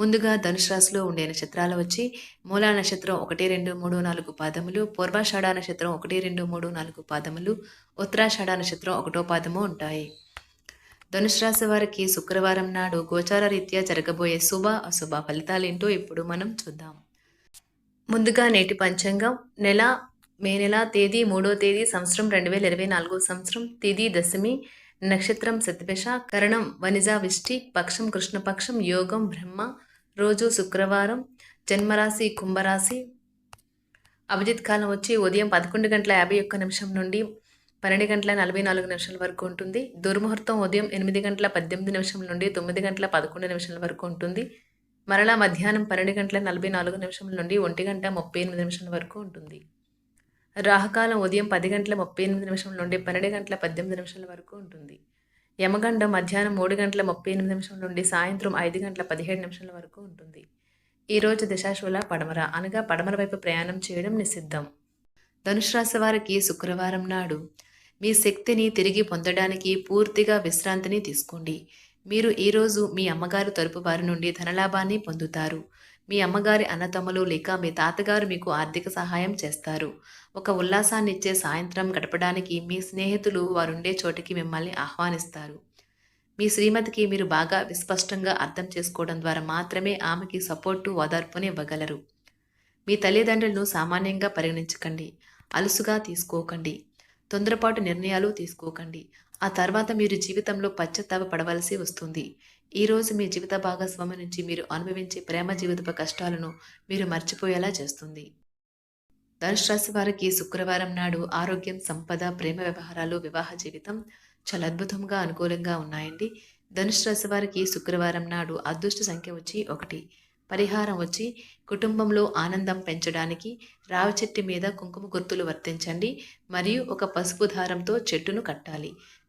ముందుగా ధనుసు రాశిలో ఉండే నక్షత్రాలు వచ్చి మూలా నక్షత్రం ఒకటి రెండు మూడు నాలుగు పాదములు పూర్వాషాఢ నక్షత్రం ఒకటి రెండు మూడు నాలుగు పాదములు ఉత్తరాషాఢ నక్షత్రం ఒకటో పాదము ఉంటాయి. ధనుసు రాశి వారికి శుక్రవారం నాడు గోచార రీత్యా జరగబోయే శుభ అశుభ ఫలితాలేంటో ఇప్పుడు మనం చూద్దాం. ముందుగా నేటి పంచాంగం. నెల మే నెల తేదీ మూడో తేదీ సంవత్సరం రెండు వేల ఇరవై నాలుగో సంవత్సరం తిథి దశమి నక్షత్రం శతభిష కరణం వనిజా విష్టి పక్షం కృష్ణపక్షం యోగం బ్రహ్మ రోజు శుక్రవారం జన్మరాశి కుంభరాశి. అభిజిత్ కాలం వచ్చి ఉదయం పదకొండు గంటల యాభై ఒక్క నిమిషం నుండి పన్నెండు గంటల నలభై నాలుగు నిమిషాల వరకు ఉంటుంది. దుర్ముహూర్తం ఉదయం ఎనిమిది గంటల పద్దెనిమిది నిమిషం నుండి తొమ్మిది గంటల పదకొండు నిమిషాల వరకు ఉంటుంది. మరలా మధ్యాహ్నం పన్నెండు గంటల నలభై నాలుగు నిమిషం నుండి ఒంటి గంట ముప్పై ఎనిమిది నిమిషాల వరకు ఉంటుంది. రాహకాలం ఉదయం పది గంటల ముప్పై ఎనిమిది నిమిషం నుండి పన్నెండు గంటల పద్దెనిమిది నిమిషాల వరకు ఉంటుంది. యమగండం మధ్యాహ్నం మూడు గంటల ముప్పై ఎనిమిది నిమిషం నుండి సాయంత్రం ఐదు గంటల పదిహేడు నిమిషాల వరకు ఉంటుంది. ఈరోజు దిశాశూల పడమర. అనగా పడమర వైపు ప్రయాణం చేయడం నిషిద్ధం. ధనుసు రాశి వారికి శుక్రవారం నాడు మీ శక్తిని తిరిగి పొందడానికి పూర్తిగా విశ్రాంతిని తీసుకోండి. మీరు ఈరోజు మీ అమ్మగారు తరపు వారి నుండి ధనలాభాన్ని పొందుతారు. మీ అమ్మగారి అన్నతమ్ములు లేక మీ తాతగారు మీకు ఆర్థిక సహాయం చేస్తారు. ఒక ఉల్లాసాన్ని ఇచ్చే సాయంత్రం గడపడానికి మీ స్నేహితులు వారుండే చోటికి మిమ్మల్ని ఆహ్వానిస్తారు. మీ శ్రీమతికి మీరు బాగా విస్పష్టంగా అర్థం చేసుకోవడం ద్వారా మాత్రమే ఆమెకి సపోర్టు ఓదార్పుని ఇవ్వగలరు. మీ తల్లిదండ్రులను సామాన్యంగా పరిగణించకండి. అలుసుగా తీసుకోకండి. తొందరపాటు నిర్ణయాలు తీసుకోకండి. ఆ తర్వాత మీరు జీవితంలో పశ్చాత్తాప పడవలసి వస్తుంది. ఈరోజు మీ జీవిత భాగస్వామి నుంచి మీరు అనుభవించే ప్రేమ జీవితపు కష్టాలను మీరు మర్చిపోయేలా చేస్తుంది. ధనుష్ రాశి వారికి శుక్రవారం నాడు ఆరోగ్యం సంపద ప్రేమ వ్యవహారాలు వివాహ జీవితం చాలా అద్భుతంగా అనుకూలంగా ఉన్నాయండి. ధనుష్ రాశి వారికి శుక్రవారం నాడు అదృష్ట సంఖ్య వచ్చి ఒకటి. పరిహారం వచ్చి కుటుంబంలో ఆనందం పెంచడానికి రావి చెట్టు మీద కుంకుమ గుర్తులు వర్తించండి. మరియు ఒక పసుపు దారంతో చెట్టును కట్టాలి.